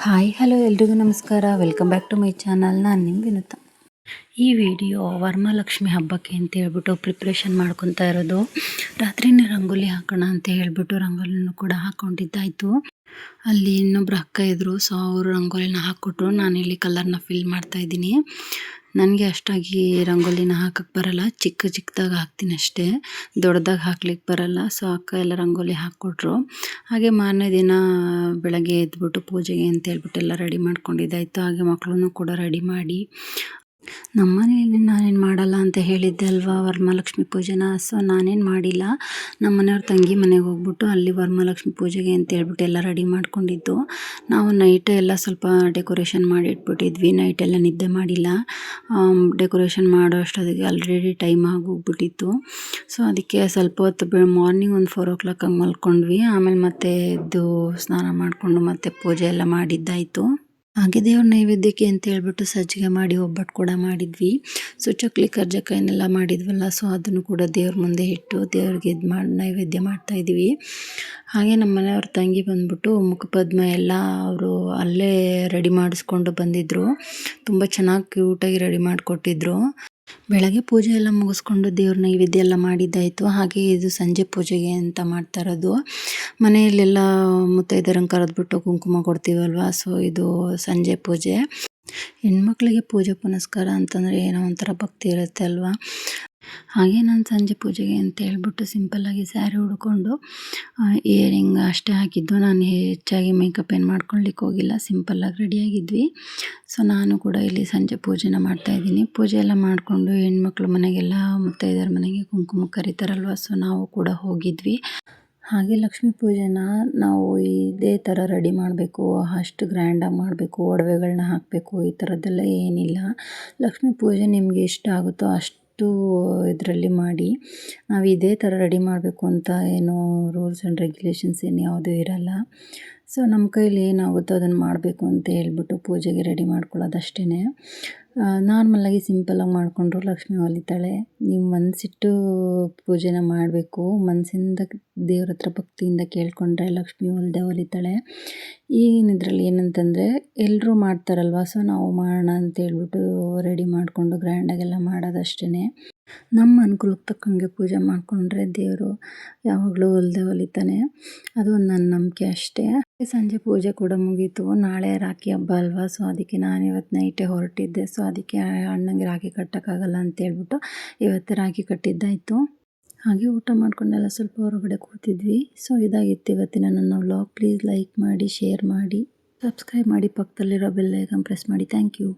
Hi hello ಎಲ್ರಿಗೂ ನಮಸ್ಕಾರ. Welcome back to my channel ನಾನು ನಿಮ್ಮ ವಿನುತ. ಈ ವಿಡಿಯೋ ವರಮಹಾಲಕ್ಷ್ಮಿ ಹಬ್ಬಕ್ಕೆ ಅಂತ ಹೇಳ್ಬಿಟ್ಟು ಪ್ರಿಪ್ರೇಷನ್ ಮಾಡ್ಕೊತಾ ಇರೋದು. ರಾತ್ರಿನೇ ರಂಗೋಲಿ ಹಾಕೋಣ ಅಂತ ಹೇಳ್ಬಿಟ್ಟು ರಂಗೋಲಿನೂ ಕೂಡ ಹಾಕೊಂಡಿದ್ದಾಯಿತು. ಅಲ್ಲಿ ಇನ್ನೊಬ್ರು ಅಕ್ಕ ಇದ್ದರು ಸೊ ಅವರು ರಂಗೋಲಿನ ಹಾಕ್ಕೊಟ್ರು. ನಾನಿಲ್ಲಿ ಕಲರ್ನ ಫಿಲ್ ಮಾಡ್ತಾ ಇದ್ದೀನಿ. ನನಗೆ ಅಷ್ಟಾಗಿ ರಂಗೋಲಿನ ಹಾಕಕ್ಕೆ ಬರಲ್ಲ. ಚಿಕ್ಕ ಚಿಕ್ಕದಾಗಿ ಹಾಕ್ತೀನಿ ಅಷ್ಟೇ. ದೊಡ್ಡದಾಗಿ ಹಾಕ್ಲಿಕ್ಕೆ ಬರಲ್ಲ. ಸೊ ಅಕ್ಕ ಎಲ್ಲ ರಂಗೋಲಿ ಹಾಕ್ಕೊಟ್ರು. ಹಾಗೆ ಮಾರನೇ ದಿನ ಬೆಳಗ್ಗೆ ಎದ್ಬಿಟ್ಟು ಪೂಜೆಗೆ ಅಂತ ಹೇಳ್ಬಿಟ್ಟು ಎಲ್ಲ ರೆಡಿ ಮಾಡ್ಕೊಂಡಿದ್ದಾಯಿತು. ಹಾಗೆ ಮಕ್ಕಳನ್ನು ಕೂಡ ರೆಡಿ ಮಾಡಿ ನಮ್ಮ ಮನೆಯಲ್ಲಿ ನಾನೇನು ಮಾಡಲ್ಲ ಅಂತ ಹೇಳಿದ್ದೆ ಅಲ್ವಾ ವರಮಹಾಲಕ್ಷ್ಮಿ ಪೂಜೆನ? ಸೊ ನಾನೇನು ಮಾಡಿಲ್ಲ. ನಮ್ಮ ಮನೆಯವ್ರ ತಂಗಿ ಮನೆಗೆ ಹೋಗ್ಬಿಟ್ಟು ಅಲ್ಲಿ ವರಮಹಾಲಕ್ಷ್ಮಿ ಪೂಜೆಗೆ ಅಂತ ಹೇಳ್ಬಿಟ್ಟು ಎಲ್ಲ ರೆಡಿ ಮಾಡ್ಕೊಂಡಿದ್ದು. ನಾವು ನೈಟ್ ಎಲ್ಲ ಸ್ವಲ್ಪ ಡೆಕೋರೇಷನ್ ಮಾಡಿ ಇಟ್ಬಿಟ್ಟಿದ್ವಿ. ನೈಟ್ ಎಲ್ಲ ನಿದ್ದೆ ಮಾಡಿಲ್ಲ. ಡೆಕೋರೇಷನ್ ಮಾಡೋ ಅಷ್ಟೊತ್ತಿಗೆ ಆಲ್ರೆಡಿ ಟೈಮ್ ಆಗೋಗ್ಬಿಟ್ಟಿತ್ತು. ಸೊ ಅದಕ್ಕೆ ಸ್ವಲ್ಪ ಹೊತ್ತು ಬೆ ಮಾರ್ನಿಂಗ್ ಒಂದು ಫೋರ್ ಓ ಕ್ಲಾಕ್ ಹಂಗೆ ಮಲ್ಕೊಂಡ್ವಿ. ಆಮೇಲೆ ಮತ್ತೆ ಎದ್ದು ಸ್ನಾನ ಮಾಡಿಕೊಂಡು ಮತ್ತೆ ಪೂಜೆ ಎಲ್ಲ ಮಾಡಿದ್ದಾಯಿತು. ಹಾಗೆ ದೇವ್ರ ನೈವೇದ್ಯಕ್ಕೆ ಅಂತ ಹೇಳ್ಬಿಟ್ಟು ಸಜ್ಜಿಗೆ ಮಾಡಿ ಒಬ್ಬಟ್ಟು ಕೂಡ ಮಾಡಿದ್ವಿ. ಸೊ ಚಕ್ಲಿ ಕರ್ಜಕಾಯನ್ನೆಲ್ಲ ಮಾಡಿದ್ವಲ್ಲ ಸೊ ಅದನ್ನು ಕೂಡ ದೇವ್ರ ಮುಂದೆ ಇಟ್ಟು ದೇವ್ರಿಗೆ ಇದು ಮಾಡಿ, ನೈವೇದ್ಯ ಮಾಡ್ತಾ ಇದ್ವಿ. ಹಾಗೆ ನಮ್ಮ ಮನೆಯವ್ರ ತಂಗಿ ಬಂದ್ಬಿಟ್ಟು ಮುಖಪದ್ಮ ಎಲ್ಲ ಅವರು ಅಲ್ಲೇ ರೆಡಿ ಮಾಡಿಸ್ಕೊಂಡು ಬಂದಿದ್ದರು ತುಂಬ ಚೆನ್ನಾಗಿ ಕ್ಯೂಟಾಗಿ ರೆಡಿ ಮಾಡಿಕೊಟ್ಟಿದ್ರು. ಬೆಳಗ್ಗೆ ಪೂಜೆ ಎಲ್ಲ ಮುಗಿಸ್ಕೊಂಡು ದೇವ್ರ ನೈವೇದ್ಯ ಎಲ್ಲ ಮಾಡಿದ್ದಾಯಿತು. ಹಾಗೆ ಇದು ಸಂಜೆ ಪೂಜೆಗೆ ಅಂತ ಮಾಡ್ತಾ ಇರೋದು. ಮನೆಯಲ್ಲೆಲ್ಲ ಮುತ್ತೈದರಂಗೆ ಕರೆದ್ಬಿಟ್ಟು ಕುಂಕುಮ ಕೊಡ್ತೀವಲ್ವ? ಸೊ ಇದು ಸಂಜೆ ಪೂಜೆ. ಹೆಣ್ಮಕ್ಳಿಗೆ ಪೂಜೆ ಪುನಸ್ಕಾರ ಅಂತಂದರೆ ಏನೋ ಒಂಥರ ಭಕ್ತಿ ಇರುತ್ತೆ ಅಲ್ವಾ? ಹಾಗೆ ನಾನು ಸಂಜೆ ಪೂಜೆಗೆ ಅಂತ ಹೇಳ್ಬಿಟ್ಟು ಸಿಂಪಲ್ಲಾಗಿ ಸ್ಯಾರಿ ಉಡ್ಕೊಂಡು ಇಯರಿಂಗ್ ಅಷ್ಟೇ ಹಾಕಿದ್ದು. ನಾನು ಹೆಚ್ಚಾಗಿ ಮೇಕಪ್ ಏನು ಮಾಡ್ಕೊಳ್ಲಿಕ್ಕೆ ಹೋಗಿಲ್ಲ. ಸಿಂಪಲ್ಲಾಗಿ ರೆಡಿಯಾಗಿದ್ವಿ ಸೊ ನಾನು ಕೂಡ ಇಲ್ಲಿ ಸಂಜೆ ಪೂಜೆನ ಮಾಡ್ತಾಯಿದ್ದೀನಿ ಪೂಜೆ ಎಲ್ಲ ಮಾಡಿಕೊಂಡು ಹೆಣ್ಮಕ್ಳು ಮನೆಗೆಲ್ಲ ಮುತ್ತೈದರ ಮನೆಗೆ ಕುಂಕುಮ ಕರೀತಾರಲ್ವ? ಸೊ ನಾವು ಕೂಡ ಹೋಗಿದ್ವಿ. ಹಾಗೆ ಲಕ್ಷ್ಮೀ ಪೂಜೆನ ನಾವು ಇದೇ ಥರ ರೆಡಿ ಮಾಡಬೇಕು. ಅಷ್ಟು ಗ್ರ್ಯಾಂಡಾಗಿ ಮಾಡಬೇಕು. ಒಡವೆಗಳನ್ನ ಹಾಕಬೇಕು. ಈ ಥರದ್ದೆಲ್ಲ ಏನಿಲ್ಲ. ಲಕ್ಷ್ಮೀ ಪೂಜೆ ನಿಮಗೆ ಇಷ್ಟ ಆಗುತ್ತೋ ಅಷ್ಟು ಇದರಲ್ಲಿ ಮಾಡಿ ನಾವು ಇದೇ ಥರ ರೆಡಿ ಮಾಡಬೇಕು ಅಂತ ಏನು ರೂಲ್ಸ್ ಆ್ಯಂಡ್ ರೆಗ್ಯುಲೇಷನ್ಸ್ ಏನು ಯಾವುದೂ ಇರಲ್ಲ. ಸೊ ನಮ್ಮ ಕೈಲಿ ಏನಾಗುತ್ತೋ ಅದನ್ನು ಮಾಡಬೇಕು ಅಂತ ಹೇಳ್ಬಿಟ್ಟು ಪೂಜೆಗೆ ರೆಡಿ ಮಾಡ್ಕೊಳ್ಳೋದಷ್ಟೇ ನಾರ್ಮಲಾಗಿ ಸಿಂಪಲಾಗಿ ಮಾಡಿಕೊಂಡ್ರು ಲಕ್ಷ್ಮಿ ಒಲಿತಾಳೆ. ನೀವು ಮನಸ್ಸಿಟ್ಟು ಪೂಜೆನ ಮಾಡಬೇಕು. ಮನಸ್ಸಿಂದ ದೇವ್ರ ಹತ್ರ ಭಕ್ತಿಯಿಂದ ಕೇಳಿಕೊಂಡ್ರೆ ಲಕ್ಷ್ಮಿ ಒಲಿದೆ ಒಲಿತಾಳೆ. ಈಗಿನ ಇದರಲ್ಲಿ ಏನಂತಂದರೆ ಎಲ್ಲರೂ ಮಾಡ್ತಾರಲ್ವ? ಸೊ ನಾವು ಮಾಡೋಣ ಅಂತ ಹೇಳ್ಬಿಟ್ಟು ರೆಡಿ ಮಾಡಿಕೊಂಡು ಗ್ರ್ಯಾಂಡಾಗೆಲ್ಲ ಮಾಡೋದಷ್ಟೇ ನಮ್ಮ ಅನುಕೂಲಕ್ಕೆ ತಕ್ಕಂಗೆ ಪೂಜೆ ಮಾಡಿಕೊಂಡ್ರೆ ದೇವರು ಯಾವಾಗಲೂ ಒಲಿದೇ ಒಲಿತಾನೆ. ಅದು ಒಂದು ನನ್ನ ನಂಬಿಕೆ ಅಷ್ಟೇ. ಸಂಜೆ ಪೂಜೆ ಕೂಡ ಮುಗೀತು. ನಾಳೆ ರಾಖಿ ಹಬ್ಬ ಅಲ್ವಾ? ಸೊ ಅದಕ್ಕೆ ನಾನು ಇವತ್ತು ನೈಟೇ ಹೊರಟಿದ್ದೆ. ಸೊ ಅದಕ್ಕೆ ಅಣ್ಣಂಗೆ ರಾಖಿ ಕಟ್ಟೋಕ್ಕಾಗಲ್ಲ ಅಂತೇಳ್ಬಿಟ್ಟು ಇವತ್ತು ರಾಖಿ ಕಟ್ಟಿದ್ದಾಯಿತು. ಹಾಗೆ ಊಟ ಮಾಡ್ಕೊಂಡೆಲ್ಲ ಸ್ವಲ್ಪ ಹೊರಗಡೆ ಕೂತಿದ್ವಿ. ಸೊ ಇದಾಗಿತ್ತು ಇವತ್ತಿನ ನನ್ನ ವ್ಲಾಗ್ ಪ್ಲೀಸ್ ಲೈಕ್ ಮಾಡಿ ಶೇರ್ ಮಾಡಿ ಸಬ್ಸ್ಕ್ರೈಬ್ ಮಾಡಿ. ಪಕ್ಕದಲ್ಲಿರೋ ಬೆಲ್ಲೈಕನ್ ಪ್ರೆಸ್ ಮಾಡಿ. Thank you